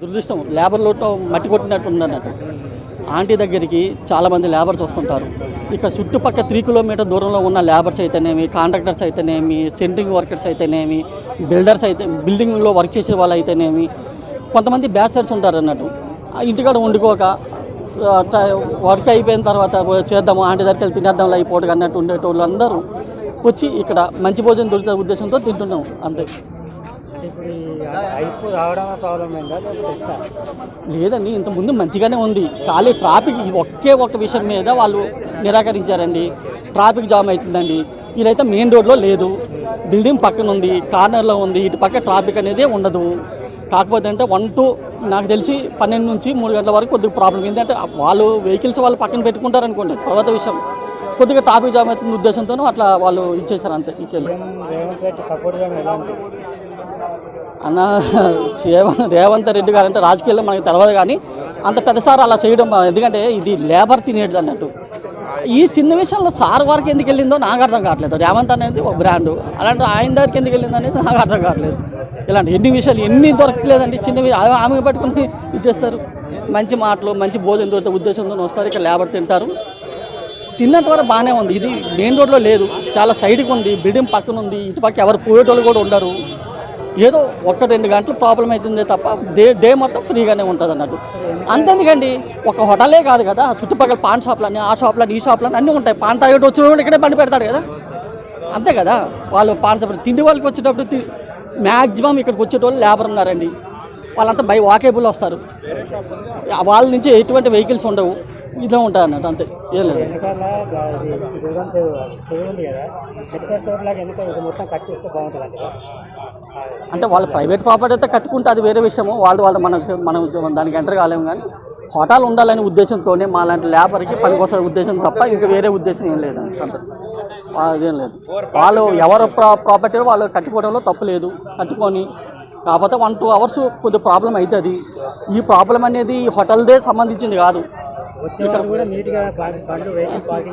దురదృష్టం. లేబర్ మట్టి కొట్టినట్టు ఉందన్నట్టు. ఆంటీ దగ్గరికి చాలామంది లేబర్స్ వస్తుంటారు. ఇక చుట్టుపక్క త్రీ కిలోమీటర్ దూరంలో ఉన్న లేబర్స్ అయితేనేమి కాంట్రాక్టర్స్ అయితేనేమి సెంట్రింగ్ వర్కర్స్ అయితేనేమి బిల్డర్స్ అయితే బిల్డింగ్లో వర్క్ చేసే వాళ్ళు అయితేనేమి కొంతమంది బ్యాచలర్స్ ఉంటారు అన్నట్టు. ఆ ఇంటికాడ వండుకోక వర్క్ అయిపోయిన తర్వాత చేద్దాము ఆంటీ దగ్గరికి వెళ్ళి తినేద్దాం అయిపోవడం అన్నట్టు ఉండేటోళ్ళు అందరూ వచ్చి ఇక్కడ మంచి భోజనం దొరికే ఉద్దేశంతో తింటున్నాం అంతే. ఇప్పుడు హైప్ ప్రాబ్లం? లేదండి ఇంతకుముందు మంచిగానే ఉంది. ఖాళీ ట్రాఫిక్ ఒకే ఒక్క విషయం మీద వాళ్ళు నిరాకరించారండి. ట్రాఫిక్ జామ్ అవుతుందండి. ఇదైతే మెయిన్ రోడ్లో లేదు. బిల్డింగ్ పక్కన ఉంది కార్నర్లో ఉంది. ఇటు పక్క ట్రాఫిక్ అనేది ఉండదు. కాకపోతే అంటే వన్ టు నాకు తెలిసి పన్నెండు నుంచి మూడు గంటల వరకు కొద్దిగా ప్రాబ్లం ఏంటంటే వాళ్ళు వెహికల్స్ వాళ్ళు పక్కన పెట్టుకుంటారు అనుకోండి తర్వాత విషయం. కొద్దిగా ట్రాఫిక్ జామ్ అవుతున్న ఉద్దేశంతో అట్లా వాళ్ళు ఇచ్చేసారు అంతే ఇచ్చేది అన్న రేవంత్ రెడ్డి గారు అంటే రాజకీయాల్లో మనకు తెలియదు కానీ అంత పెద్దసారి అలా చేయడం ఎందుకంటే ఇది లేబర్ తినేది అన్నట్టు. ఈ చిన్న విషయంలో సార్ వారికి ఎందుకు వెళ్ళిందో నాకు అర్థం కావట్లేదు. రేవంత్ అనేది ఒక బ్రాండ్. అలాంటి ఆయన దగ్గరికి ఎందుకు వెళ్ళింది అనేది నాకు అర్థం కావట్లేదు. ఇలాంటి ఎన్ని విషయాలు ఎన్ని దొరకలేదండి చిన్న విషయాలు ఆమె- పట్టుకుని ఇచ్చేస్తారు. మంచి మాటలు మంచి భోజనం దొరికే ఉద్దేశంతో వస్తారు. ఇక్కడ లేబర్ తింటారు. తిన్నంత వరకు బాగానే ఉంది. ఇది మెయిన్ రోడ్లో లేదు. చాలా సైడ్కి ఉంది. బిల్డింగ్ పక్కన ఉంది. ఇటు పక్క ఎవరు పోయేటోళ్ళు కూడా ఉండరు. ఏదో ఒక రెండు గంటలు ప్రాబ్లం అవుతుంది తప్ప డే డే మొత్తం ఫ్రీగానే ఉంటుంది అన్నట్టు. అంతెందుకండి ఒక హోటలే కాదు కదా చుట్టుపక్కల పాన్ షాప్లని ఆ షాప్లని ఈ షాప్లని అన్నీ ఉంటాయి. పాన్ తాగేటి వచ్చిన వాళ్ళు ఇక్కడే బండి పెడతాడు కదా. అంతే కదా. వాళ్ళు పాన్ షాప్ తిండి వాళ్ళకి వచ్చేటప్పుడు మ్యాక్సిమం ఇక్కడికి వచ్చేటోళ్ళు లేబర్ ఉన్నారండి. వాళ్ళంతా బై వాకేబుల్ వస్తారు. వాళ్ళ నుంచి ఎటువంటి వెహికల్స్ ఉండవు. ఇట్లా ఉంటాయి అన్నట్టు అంతే. ఏం లేదు. ఇది ఇది అంటే వాళ్ళ ప్రైవేట్ ప్రాపర్టీ అయితే కట్టుకుంటే అది వేరే విషయము. వాళ్ళు వాళ్ళు మనం మనం దానికి ఎంటర్ కాలేము కానీ హోటల్ ఉండాలనే ఉద్దేశంతోనే మా లాంటి లేబర్కి పనికొసే ఉద్దేశం తప్ప ఇంకా వేరే ఉద్దేశం ఏం లేదు అంతే. అదేం లేదు. వాళ్ళు ఎవరు ప్రా ప్రాపర్టీ వాళ్ళు కట్టుకోవడంలో తప్పు లేదు. కట్టుకొని కాకపోతే వన్ టూ అవర్స్ కొద్ది ప్రాబ్లం అవుతుంది ఈ ప్రాబ్లం అనేది హోటల్దే సంబంధించింది కాదు.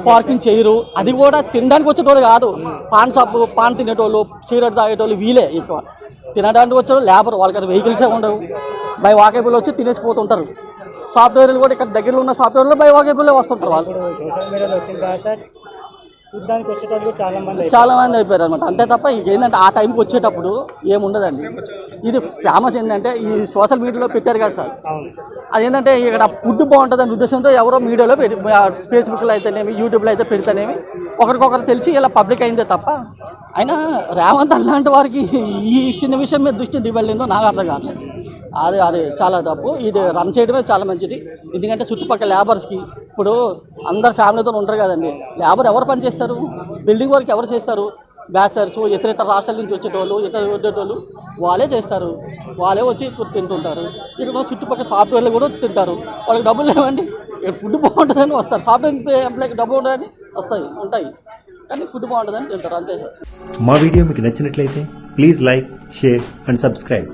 పార్కింగ్ చేయరు. అది కూడా తినడానికి వచ్చేటోళ్ళు కాదు. పాన్ షాప్ పాన్ తినేటోళ్ళు సిగరెట్ తాగేటోళ్ళు వీలే ఎక్కువ. తినడానికి వచ్చేవాళ్ళు లేబర్. వాళ్ళకి వెహికల్సే ఉండవు. బై వాకేబుల్ వచ్చి తినేసి పోతుంటారు. సాఫ్ట్వేర్లు కూడా ఇక్కడ దగ్గరలో ఉన్న సాఫ్ట్వేర్లో బై వాకేబుల్లే వస్తుంటారు వాళ్ళు. చాలా మంది అయిపోయారు. అనమాట అంతే తప్ప ఏంటంటే ఆ టైంకి వచ్చేటప్పుడు ఏముండదండి. ఇది ఫేమస్ ఏంటంటే ఈ సోషల్ మీడియాలో పెట్టారు కదా సార్. అదేంటంటే ఇక్కడ ఫుడ్ బాగుంటుంది అనే ఉద్దేశంతో ఎవరో మీడియాలో పెట్టి ఫేస్బుక్లో అయితేనేమి యూట్యూబ్లో అయితే పెడితేనేమి ఒకరికొకరు తెలిసి ఇలా పబ్లిక్ అయిందే తప్ప అయినా రేవంత్ అలాంటి వారికి ఈ చిన్న విషయం మీద దృష్టి దివ్వలేదో నాకు అర్థం కావట్లేదు. అది అది చాలా తప్పు. ఇది రన్ చేయడమే చాలా మంచిది. ఎందుకంటే చుట్టుపక్కల లేబర్స్కి ఇప్పుడు అందరు ఫ్యామిలీతో ఉంటారు కదండి. లేబర్ ఎవరు పని చేస్తారు బిల్డింగ్ వర్క్ ఎవరు చేస్తారు? బ్యాచర్స్ ఇతర ఇతర రాష్ట్రాల నుంచి వచ్చేటోళ్ళు ఇతర వచ్చేటోళ్ళు వాళ్ళే చేస్తారు. వాళ్ళే వచ్చి తింటుంటారు. ఇక్కడ చుట్టుపక్కల సాఫ్ట్వేర్లు కూడా తింటారు. వాళ్ళకి డబ్బులు లేవండి. ఫుడ్ బాగుంటుందని వస్తారు. సాఫ్ట్వేర్ ఎంప్లాయ్కి డబ్బులు ఉంటుందని వస్తాయి ఉంటాయి. కానీ ఫుడ్ బాగుంటుందని తింటారు అంతే సార్. మా వీడియో మీకు నచ్చినట్లయితే please like share and subscribe.